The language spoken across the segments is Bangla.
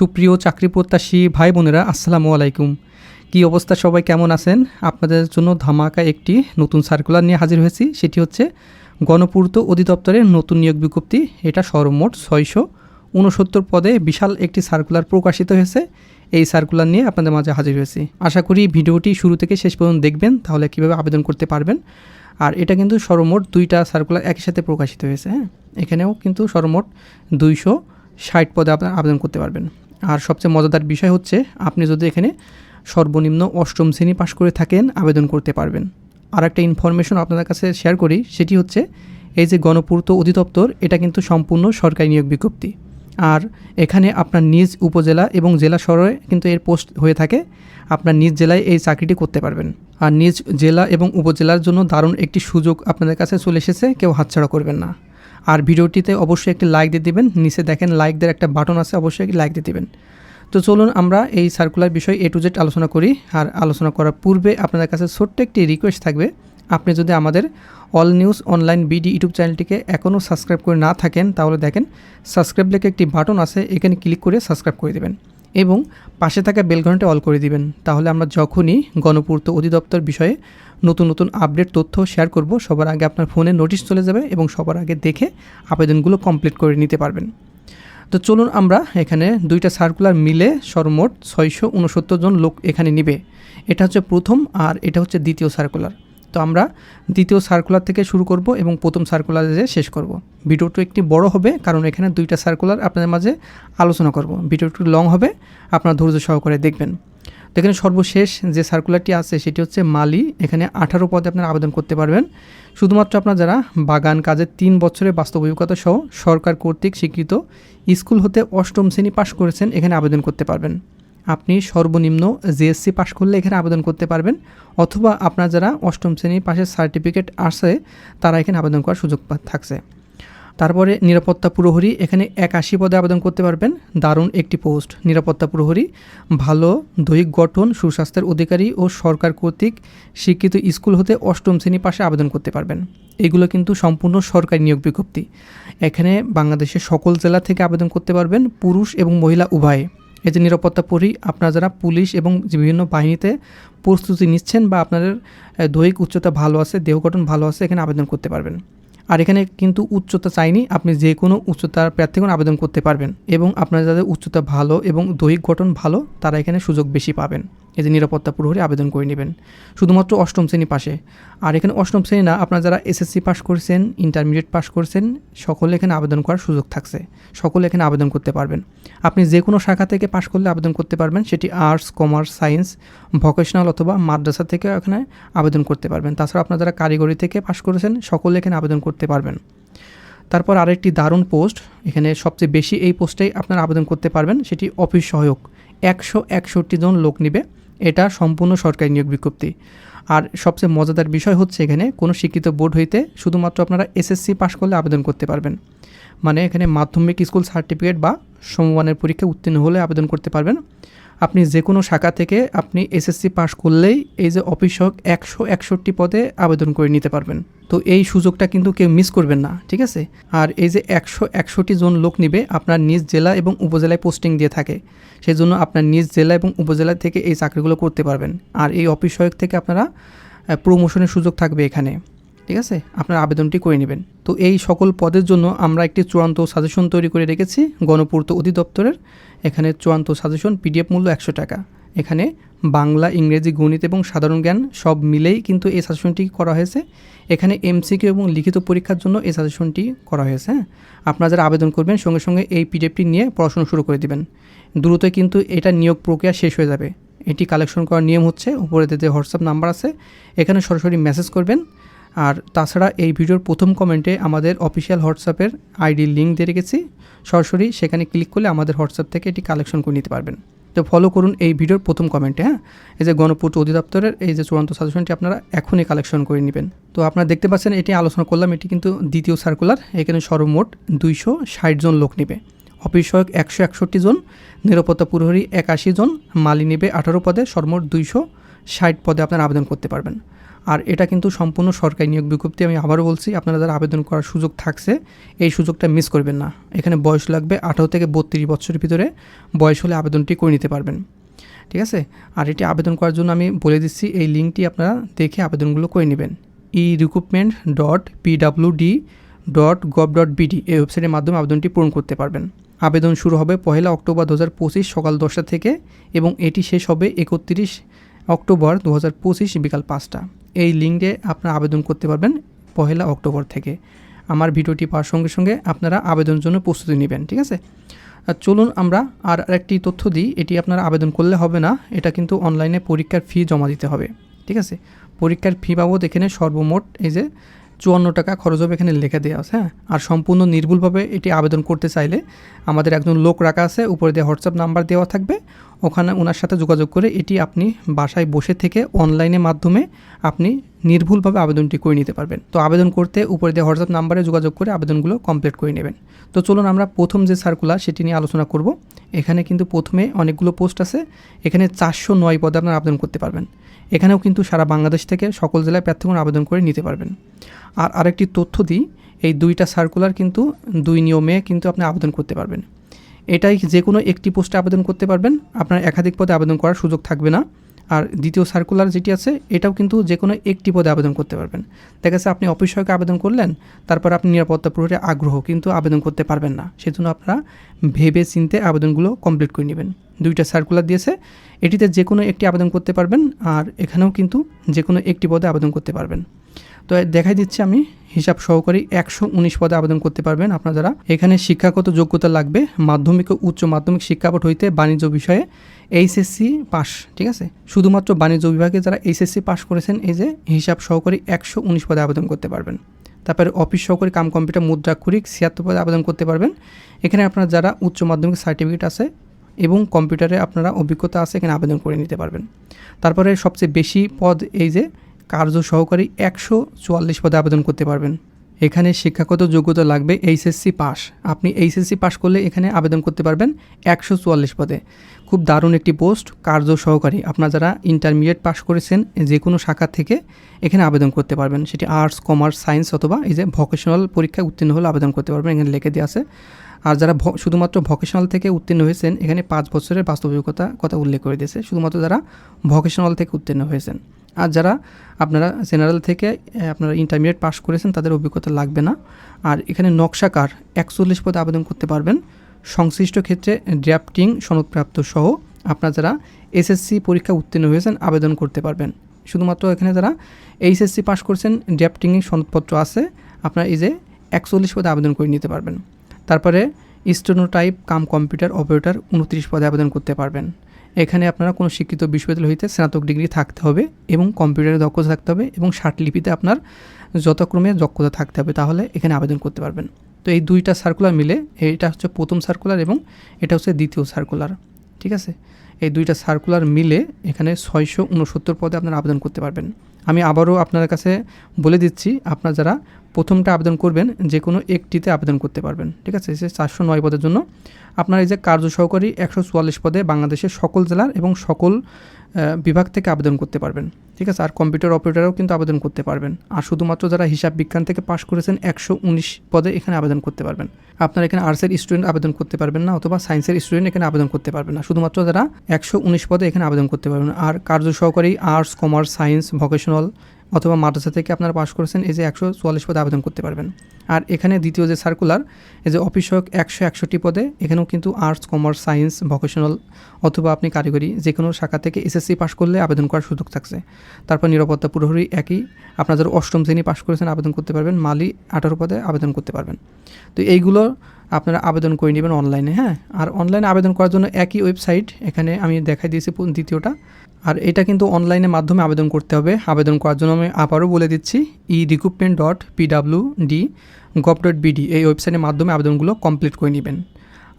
সুপ্রিয় চাকরি প্রত্যাশী ভাই বোনেরা, আসসালামু আলাইকুম। কি অবস্থা? সবাই কেমন আছেন? আপনাদের জন্য ধামাকা একটি নতুন সার্কুলার নিয়ে হাজির হয়েছি। সেটি হচ্ছে গণপূর্ত অধিদপ্তরের নতুন নিয়োগ বিজ্ঞপ্তি। এটা সর্বমোট ছয়শো উনসত্তর পদে বিশাল একটি সার্কুলার প্রকাশিত হয়েছে। এই সার্কুলার নিয়ে আপনাদের মাঝে হাজির হয়েছি। আশা করি ভিডিওটি শুরু থেকে শেষ পর্যন্ত দেখবেন, তাহলে কীভাবে আবেদন করতে পারবেন। আর এটা কিন্তু সর্বমোট দুইটা সার্কুলার একই সাথে প্রকাশিত হয়েছে হ্যাঁ? এখানেও কিন্তু সর্বমোট দুইশো ষাট পদে আপনার আবেদন করতে পারবেন। আর সবচেয়ে মজাদার বিষয় হচ্ছে, আপনি যদি এখানে সর্বনিম্ন অষ্টম শ্রেণি পাশ করে থাকেন, আবেদন করতে পারবেন। আর একটা ইনফরমেশন আপনাদের কাছে শেয়ার করি, সেটি হচ্ছে, এই যে গণপূর্ত অধিদপ্তর, এটা কিন্তু সম্পূর্ণ সরকারি নিয়োগ বিজ্ঞপ্তি। আর এখানে আপনার নিজ উপজেলা এবং জেলা শহরে কিন্তু এর পোস্ট হয়ে থাকে, আপনার নিজ জেলায় এই চাকরিটি করতে পারবেন। আর নিজ জেলা এবং উপজেলার জন্য দারুণ একটি সুযোগ আপনাদের কাছে চলে এসেছে, কেউ হাতছাড়া করবেন না। আর ভিডিওটিতে অবশ্যই একটি লাইক দিয়ে দিবেন। নিচে দেখেন লাইক দেওয়ার একটা বাটন আছে, অবশ্যই লাইক দিয়ে দেবেন। তো চলুন আমরা এই সার্কুলার বিষয় এ টু জেড আলোচনা করি। আর আলোচনা করার পূর্বে আপনাদের কাছে ছোট্ট একটি রিকোয়েস্ট থাকবে। আপনি যদি আমাদের all news online BD YouTube চ্যানেলটিকে এখনও সাবস্ক্রাইব করে না থাকেন, তাহলে দেখেন সাবস্ক্রাইব লেখে একটি বাটন আছে, এখানে ক্লিক করে সাবস্ক্রাইব করে দেবেন। এবং পাশে থাকা বেলঘন্টা অল করে দিবেন। তাহলে আমরা যখনই গণপূর্ত অধিদপ্তর বিষয়ে নতুন নতুন আপডেট তথ্য শেয়ার করব। সবার আগে আপনার ফোনে নোটিশ চলে যাবে এবং সবার আগে দেখে আবেদনগুলো কমপ্লিট করে নিতে পারবেন। তো চলুন আমরা এখানে দুইটা সার্কুলার মিলে সর্বমোট ছয়শো উনসত্তর জন লোক এখানে নিবে। এটা হচ্ছে প্রথম আর এটা হচ্ছে দ্বিতীয় সার্কুলার তো আমরা দ্বিতীয় সার্কুলার থেকে শুরু করব এবং প্রথম সার্কুলারে শেষ করব। ভিডিওটি একটি বড় হবে, কারণ এখানে দুইটা সার্কুলার আপনাদের মাঝে আলোচনা করব। ভিডিওটি লং হবে, আপনার ধৈর্য সহকারে দেখবেন। তো এখানে সর্বশেষ যে সার্কুলারটি আছে, সেটি হচ্ছে মালি। এখানে আঠারো পদে আপনারা আবেদন করতে পারবেন। শুধুমাত্র আপনার যারা বাগান কাজের তিন বছরের বাস্তব অভিজ্ঞতা সহ সরকার কর্তৃক স্বীকৃত স্কুল হতে অষ্টম শ্রেণি পাশ করেছেন, এখানে আবেদন করতে পারবেন। আপনি সর্বনিম্ন জিএসসি পাশ করলে এখানে আবেদন করতে পারবেন, অথবা আপনার যারা অষ্টম শ্রেণির পাশের সার্টিফিকেট আছে, তারা এখানে আবেদন করার সুযোগ থাকছে। তারপরে নিরাপত্তা প্রহরী, এখানে একাশি পদে আবেদন করতে পারবেন। দারুণ একটি পোস্ট। নিরাপত্তা প্রহরী, ভালো, দৈহিক গঠন, সুস্বাস্থ্যের অধিকারী ও সরকার কর্তৃক শিক্ষিত স্কুল হতে অষ্টম শ্রেণি পাশে আবেদন করতে পারবেন। এগুলো কিন্তু সম্পূর্ণ সরকারি নিয়োগ বিজ্ঞপ্তি। এখানে বাংলাদেশের সকল জেলা থেকে আবেদন করতে পারবেন পুরুষ এবং মহিলা উভয়ে। এই যে নিরাপত্তা পরি, আপনারা যারা পুলিশ এবং বিভিন্ন বাহিনীতে প্রস্তুতি নিচ্ছেন বা আপনাদের দৈহিক উচ্চতা ভালো আছে, দেহ গঠন ভালো আছে, এখানে আবেদন করতে পারবেন। আর এখানে কিন্তু উচ্চতা চাইনি, আপনি যে কোনো উচ্চতার প্রার্থীগণ আবেদন করতে পারবেন এবং আপনারা যাদের উচ্চতা ভালো এবং দৈহিক গঠন ভালো, তারা এখানে সুযোগ বেশি পাবেন। এই যে নিরাপত্তা প্রহরী আবেদন করে নেবেন। শুধুমাত্র অষ্টম শ্রেণি পাশে। আর এখানে অষ্টম শ্রেণি না, আপনারা যারা এসএসসি পাস করেছেন, ইন্টারমিডিয়েট পাস করেছেন, সকলে এখানে আবেদন করার সুযোগ থাকছে। সকলে এখানে আবেদন করতে পারবেন। আপনি যে কোনো শাখা থেকে পাশ করলে আবেদন করতে পারবেন, সেটি আর্টস, কমার্স, সায়েন্স, ভোকেশনাল অথবা মাদ্রাসা থেকে এখানে আবেদন করতে পারবেন। তাছাড়া আপনারা যারা কারিগরি থেকে পাশ করেছেন, সকলে এখানে আবেদন করতে পারবেন। তারপর আরেকটি দারুণ পোস্ট, এখানে সবচেয়ে বেশি এই পোস্টেই আপনারা আবেদন করতে পারবেন, সেটি অফিস সহায়ক। একশো একষট্টি জন লোক নিবে। এটা সম্পূর্ণ সরকারি নিয়োগ বিজ্ঞপ্তি। আর সবচেয়ে মজাদার বিষয় হচ্ছে এখানে কোনো শিক্ষিত বোর্ড হইতে শুধুমাত্র আপনারা এসএসসি পাশ করলে আবেদন করতে পারবেন। মানে এখানে মাধ্যমিক স্কুল সার্টিফিকেট বা সমমানের পরীক্ষা উত্তীর্ণ হলে আবেদন করতে পারবেন। আপনি যে কোনো শাখা থেকে আপনি এসএসসি পাশ করলেই এই যে অফিস সহক একশো একষট্টি পদে আবেদন করে নিতে পারবেন। তো এই সুযোগটা কিন্তু কেউ মিস করবেন না, ঠিক আছে? আর এই যে একশো একষট্টি জন লোক নিবে, আপনার নিজ জেলা এবং উপজেলায় পোস্টিং দিয়ে থাকে। সেই জন্য আপনার নিজ জেলা এবং উপজেলা থেকে এই চাকরিগুলো করতে পারবেন। আর এই অফিস সহায়ক থেকে আপনারা প্রমোশনের সুযোগ থাকবে এখানে। ঠিক আছে? আপনার আবেদনটি করে নেবেন। তো এই সকল পদের জন্য আমরা একটি চূড়ান্ত সাজেশন তৈরি করে রেখেছি গণপূর্ত অধিদপ্তরের। এখানে চূড়ান্ত সাজেশন পিডিএফ মূল্য একশো টাকা। এখানে বাংলা, ইংরেজি, গণিত এবং সাধারণ জ্ঞান সব মিলেই কিন্তু এই সাজেশনটি করা হয়েছে। এখানে এমসিকিউ এবং লিখিত পরীক্ষার জন্য এই সাজেশনটি করা হয়েছে হ্যাঁ? আপনারা যারা আবেদন করবেন, সঙ্গে সঙ্গে এই পিডিএফটি নিয়ে পড়াশোনা শুরু করে দেবেন। দ্রুত কিন্তু এটা নিয়োগ প্রক্রিয়া শেষ হয়ে যাবে। এটি কালেকশন করার নিয়ম হচ্ছে, উপরে যে হোয়াটসঅ্যাপ নাম্বার আছে, এখানে সরাসরি মেসেজ করবেন। আর তাছাড়া এই ভিডিওর প্রথম কমেন্টে আমাদের অফিসিয়াল হোয়াটসঅ্যাপের আইডি লিঙ্ক দিয়ে রেখেছি। সরাসরি সেখানে ক্লিক করলে আমাদের হোয়াটসঅ্যাপ থেকে এটি কালেকশন করে নিতে পারবেন। তো ফলো করুন এই ভিডিওর প্রথম কমেন্টে হ্যাঁ? এই যে গণপূর্ত অধিদপ্তরের এই যে চূড়ান্ত সাজেশনটি আপনারা এখনই কালেকশন করে নেবেন। তো আপনারা দেখতে পাচ্ছেন এটি আলোচনা করলাম, এটি কিন্তু দ্বিতীয় সার্কুলার এখানে সর্বমোট দুইশো ষাট জন লোক নেবে। অফিস সহায়ক একশো একষট্টি জন, নিরাপত্তা প্রহরী একাশি জন, মালি নেবে আঠারো পদে সর্বমোট দুইশো ষাট পদে আপনারা আবেদন করতে পারবেন। আর এটা কিন্তু সম্পূর্ণ সরকারি নিয়োগ বিজ্ঞপ্তি আমি আবারও বলছি, আপনারা যারা আবেদন করার সুযোগ থাকছে, এই সুযোগটা মিস করবেন না। এখানে বয়স লাগবে আঠারো থেকে বত্রিশ বছরের ভিতরে, বয়স হলে আবেদনটি করে নিতে পারবেন। ঠিক আছে? আর এটি আবেদন করার জন্য আমি বলে দিচ্ছি, এই লিঙ্কটি আপনারা দেখে আবেদনগুলো করে নেবেন। E recruitment dot PWD dot gov dot BD এই ওয়েবসাইটের মাধ্যমে আবেদনটি পূরণ করতে পারবেন। আবেদন শুরু হবে পহেলা অক্টোবর দু পঁচিশ সকাল দশটা থেকে এবং এটি শেষ হবে একত্রিশ অক্টোবর দু পঁচিশ বিকাল পাঁচটা। এই লিঙ্কে আপনারা আবেদন করতে পারবেন পহেলা অক্টোবর থেকে। আমার ভিডিওটি পাওয়ার সঙ্গে সঙ্গে আপনারা আবেদনের জন্য প্রস্তুতি নেবেন, ঠিক আছে? আর চলুন আমরা আর আরেকটি তথ্য দিই, এটি আপনারা আবেদন করলে হবে না, এটা কিন্তু অনলাইনে পরীক্ষার ফি জমা দিতে হবে, ঠিক আছে? পরীক্ষার ফি বাবদ এখানে সর্বমোট এই যে চুয়ান্ন টাকা খরচ হবে এখানে লেখা দেওয়া আছে হ্যাঁ? আর সম্পূর্ণ নির্ভুলভাবে এটি আবেদন করতে চাইলে আমাদের একজন লোক রাখা আছে, উপরে দিয়ে হোয়াটসঅ্যাপ নাম্বার দেওয়া থাকবে ওখানে ওনার সাথে যোগাযোগ করে এটি আপনি বাসায় বসে থেকে অনলাইনের মাধ্যমে আপনি নির্ভুলভাবে আবেদনটি করে নিতে পারবেন। তো আবেদন করতে উপরে দিয়ে হোয়াটসঅ্যাপ নাম্বারে যোগাযোগ করে আবেদনগুলো কমপ্লিট করে নেবেন। তো চলুন আমরা প্রথম যে সার্কুলার সেটি নিয়ে আলোচনা করব। এখানে কিন্তু প্রথমে অনেকগুলো পোস্ট আছে। এখানে চারশো নয় পদে আপনারা আবেদন করতে পারবেন। এখানেও কিন্তু সারা বাংলাদেশ থেকে সকল জেলায় প্রার্থীগণ আবেদন করে নিতে পারবেন। আর আরেকটি তথ্য দিই, এই দুইটা সার্কুলার কিন্তু দুই নিয়মে কিন্তু আপনি আবেদন করতে পারবেন। এটাই যে কোনো একটি পোস্টে আবেদন করতে পারবেন। আপনার একাধিক পদে আবেদন করার সুযোগ থাকবে না। আর দ্বিতীয় সার্কুলার যেটি আছে, এটাও কিন্তু যে কোনো একটি পদে আবেদন করতে পারবেন। দেখা যাচ্ছে আপনি অফিস সহায়কে আবেদন করলেন, তারপর আপনি নিরাপত্তা প্রহরে আগ্রহ কিন্তু আবেদন করতে পারবেন না। সেজন্য আপনারা ভেবে চিনতে আবেদনগুলো কমপ্লিট করে নেবেন। দুইটা সার্কুলার দিয়েছে, এটিতে যে কোনো একটি আবেদন করতে পারবেন, আর এখানেও কিন্তু যে কোনো একটি পদে আবেদন করতে পারবেন। তো দেখাই দিচ্ছি আমি হিসাব সহকারী একশো উনিশ পদে আবেদন করতে পারবেন আপনারা যারা। এখানে শিক্ষাগত যোগ্যতা লাগবে, মাধ্যমিক ও উচ্চ মাধ্যমিক শিক্ষা শিক্ষাবোর্ড হইতে বাণিজ্য বিষয়ে এইচএসসি পাস ঠিক আছে? শুধুমাত্র বাণিজ্য বিভাগে যারা এইচএসসি পাস করেছেন, এই যে হিসাব সহকারী একশো উনিশ পদে আবেদন করতে পারবেন। তারপরে অফিস সহকারী কাম কম্পিউটার, মুদ্রাক্ষরিক ছিয়াত্তর পদে আবেদন করতে পারবেন। এখানে আপনারা যারা উচ্চ মাধ্যমিক সার্টিফিকেট আছে এবং কম্পিউটারে আপনারা অভিজ্ঞতা আছে, এখানে আবেদন করে নিতে পারবেন। তারপরে সবচেয়ে বেশি পদ এই যে কার্য সহকারী একশো চুয়াল্লিশ পদে আবেদন করতে পারবেন। এখানে শিক্ষাগত যোগ্যতা লাগবে এইচএসসি পাস। আপনি এইচএসসি পাস করলে এখানে আবেদন করতে পারবেন একশো চুয়াল্লিশ পদে। খুব দারুণ একটি পোস্ট কার্য সহকারী আপনারা যারা ইন্টারমিডিয়েট পাস করেছেন যে কোনো শাখা থেকে এখানে আবেদন করতে পারবেন। সেটি আর্টস, কমার্স, সায়েন্স অথবা এই যে ভোকেশনাল পরীক্ষায় উত্তীর্ণ হলে আবেদন করতে পারবেন। এখানে লিখে দেওয়া আছে। আর যারা শুধুমাত্র ভোকেশনাল থেকে উত্তীর্ণ হয়েছেন, এখানে পাঁচ বছরের বাস্তবিকতা কথা উল্লেখ করে দিয়েছে। শুধুমাত্র যারা ভোকেশনাল থেকে উত্তীর্ণ হয়েছেন। আর যারা আপনারা জেনারেল থেকে আপনারা ইন্টারমিডিয়েট পাস করেছেন, তাদের অভিজ্ঞতা লাগবে না। আর এখানে নকশাকার একচল্লিশ পদে আবেদন করতে পারবেন। সংশ্লিষ্ট ক্ষেত্রে ড্রাফটিং সনদপ্রাপ্ত সহ আপনারা যারা এসএসসি পরীক্ষা উত্তীর্ণ হয়েছেন, আবেদন করতে পারবেন। শুধুমাত্র এখানে যারা এইচএসসি পাস করছেন ড্রাফটিংয়ের সনদপত্র আছে, আপনারা এই যে একচল্লিশ পদে আবেদন করে নিতে পারবেন। তারপরে স্টোনোটাইপ কাম কম্পিউটার অপারেটর উনত্রিশ পদে আবেদন করতে পারবেন। এখানে আপনারা কোনো শিক্ষিত বিশ্ববিদ্যালয় হইতে স্নাতক ডিগ্রি থাকতে হবে এবং কম্পিউটারে দক্ষতা থাকতে হবে এবং লিপিতে আপনার যতক্রমে দক্ষতা থাকতে হবে, তাহলে এখানে আবেদন করতে পারবেন। তো এই দুইটা সার্কুলার মিলে, এটা হচ্ছে প্রথম সার্কুলার এবং এটা হচ্ছে দ্বিতীয় সার্কুলার ঠিক আছে? এই দুইটা সার্কুলার মিলে এখানে ছয়শো উনসত্তর পদে আপনারা আবেদন করতে পারবেন। আমি আবারও আপনার কাছে বলে দিচ্ছি, আপনার যারা প্রথমটা আবেদন করবেন যে কোনো একটিতে আবেদন করতে পারবেন, ঠিক আছে? সে চারশো নয় পদের জন্য। আপনার এই যে কার্য সহকারী একশো চুয়াল্লিশ পদে বাংলাদেশের সকল জেলার এবং সকল বিভাগ থেকে আবেদন করতে পারবেন, ঠিক আছে? আর কম্পিউটার অপারেটারও কিন্তু আবেদন করতে পারবেন। আর শুধুমাত্র যারা হিসাব বিজ্ঞান থেকে পাশ করেছেন, একশো উনিশ পদে এখানে আবেদন করতে পারবেন। আপনারা এখানে আর্টসের স্টুডেন্ট আবেদন করতে পারবেন না, অথবা সায়েন্সের স্টুডেন্ট এখানে আবেদন করতে পারবেন না। শুধুমাত্র যারা একশো উনিশ পদে এখানে আবেদন করতে পারবেন। আর কার্য সহকারী আর্টস কমার্স সায়েন্স ভোকেশনাল অথবা মাদ্রাসা থেকে আপনারা পাশ করেছেন, এই যে একশো চুয়াল্লিশ পদে আবেদন করতে পারবেন। আর এখানে দ্বিতীয় যে সার্কুলার এই যে অফিস সহায়ক একশো একষট্টি পদে, এখানেও কিন্তু আর্টস কমার্স সায়েন্স ভোকেশনাল অথবা আপনি কারিগরি যে কোনো শাখা থেকে এসএসসি পাশ করলে আবেদন করার সুযোগ থাকছে। তারপর নিরাপত্তা পুরোপুরি একই, আপনার যারা অষ্টম শ্রেণি পাশ করেছেন আবেদন করতে পারবেন, মালি আঠারো পদে আবেদন করতে পারবেন। তো এইগুলো আপনারা আবেদন করে নেবেন অনলাইনে হ্যাঁ? আর অনলাইনে আবেদন করার জন্য একই ওয়েবসাইট এখানে আমি দেখাই দিয়েছি দ্বিতীয়টা। আর এটা কিন্তু অনলাইনের মাধ্যমে আবেদন করতে হবে। আবেদন করার জন্য আমি আবারও বলে দিচ্ছি e recruitment dot PW D gov dot BD এই ওয়েবসাইটের মাধ্যমে আবেদনগুলো কমপ্লিট করে নেবেন।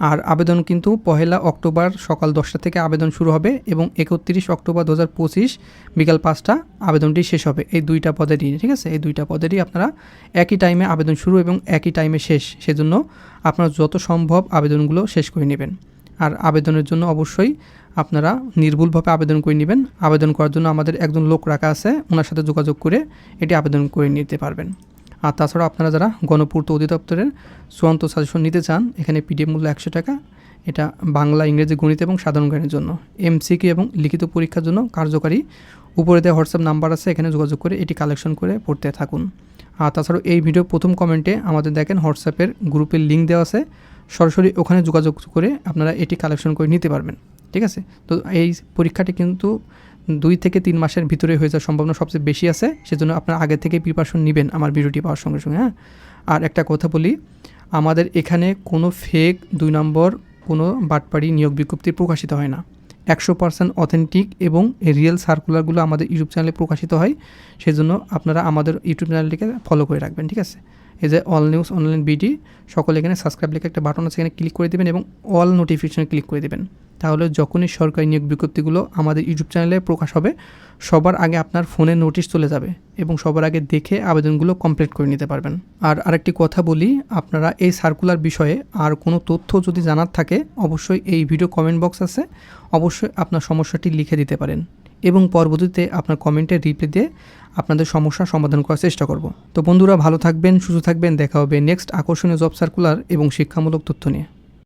আর আবেদন কিন্তু পহেলা অক্টোবর সকাল দশটা থেকে আবেদন শুরু হবে এবং একত্রিশ অক্টোবর দু হাজার পঁচিশ বিকাল পাঁচটা আবেদনটি শেষ হবে। এই দুইটা পদেরই, ঠিক আছে? এই দুইটা পদেরই আপনারা একই টাইমে আবেদন শুরু এবং একই টাইমে শেষ। সেজন্য আপনারা যত সম্ভব আবেদনগুলো শেষ করে নেবেন। আর আবেদনের জন্য অবশ্যই আপনারা নির্ভুলভাবে আবেদন করে নেবেন। আবেদন করার জন্য আমাদের একজন লোক রাখা আছে, ওনার সাথে যোগাযোগ করে এটি আবেদন করে নিতে পারবেন। আর তাছাড়া আপনারা যারা গণপূর্ত অধিদপ্তরের চূড়ান্ত সাজেশন নিতে চান, এখানে পিডিএফ মূল্য একশো টাকা। এটা বাংলা, ইংরেজি, গণিত এবং সাধারণ জ্ঞানের জন্য। এমসিকিউ এবং লিখিত পরীক্ষার জন্য কার্যকারী। উপরে দেওয়া হোয়াটসঅ্যাপ নাম্বার আছে, এখানে যোগাযোগ করে এটি কালেকশন করে পড়তে থাকুন। আর তাছাড়াও এই ভিডিও প্রথম কমেন্টে আমাদের দেখেন হোয়াটসঅ্যাপের গ্রুপের লিঙ্ক দেওয়া আছে। সরাসরি ওখানে যোগাযোগ করে আপনারা এটি কালেকশন করে নিতে পারবেন। ঠিক আছে? তো এই পরীক্ষাটি কিন্তু দুই থেকে তিন মাসের ভিতরে হয়ে যাওয়ার সম্ভাবনা সবচেয়ে বেশি আছে, সেজন্য আপনারা আগে থেকে প্রিপারেশন নেবেন আমার ভিডিওটি পাওয়ার সঙ্গে সঙ্গে হ্যাঁ? আর একটা কথা বলি, আমাদের এখানে কোনো ফেক দুই নম্বর, কোনো বাটপাড়ি নিয়োগ বিজ্ঞপ্তি প্রকাশিত হয় না। একশো পার্সেন্ট অথেন্টিক এবং রিয়েল সার্কুলারগুলো আমাদের ইউটিউব চ্যানেলে প্রকাশিত হয়, সেজন্য আপনারা আমাদের ইউটিউব চ্যানেলটিকে ফলো করে রাখবেন, ঠিক আছে? এই যে অল নিউজ অনলাইন বিডি সকলে এখানে সাবস্ক্রাইব লিখে একটা বাটন আছে, এখানে ক্লিক করে দেবেন এবং অল নোটিফিকেশনে ক্লিক করে দেবেন। তাহলে যখনই সরকারি নিয়োগ বিজ্ঞপ্তিগুলো আমাদের ইউটিউব চ্যানেলে প্রকাশ হবে, সবার আগে আপনার ফোনে নোটিশ চলে যাবে এবং সবার আগে দেখে আবেদনগুলো কমপ্লিট করে নিতে পারবেন। আর আরেকটি কথা বলি, আপনারা এই সার্কুলার বিষয়ে আর কোনো তথ্য যদি জানার থাকে, অবশ্যই এই ভিডিও কমেন্ট বক্স আছে। অবশ্যই আপনার সমস্যাটি লিখে দিতে পারেন এবং পরবর্তীতে আপনার কমেন্টে রিপ্লাই দিয়ে আপনাদের সমস্যার সমাধান করার চেষ্টা করব। তো বন্ধুরা, ভালো থাকবেন, সুস্থ থাকবেন, দেখা হবে নেক্সট আকর্ষণীয় জব সার্কুলার এবং শিক্ষামূলক তথ্য নিয়ে।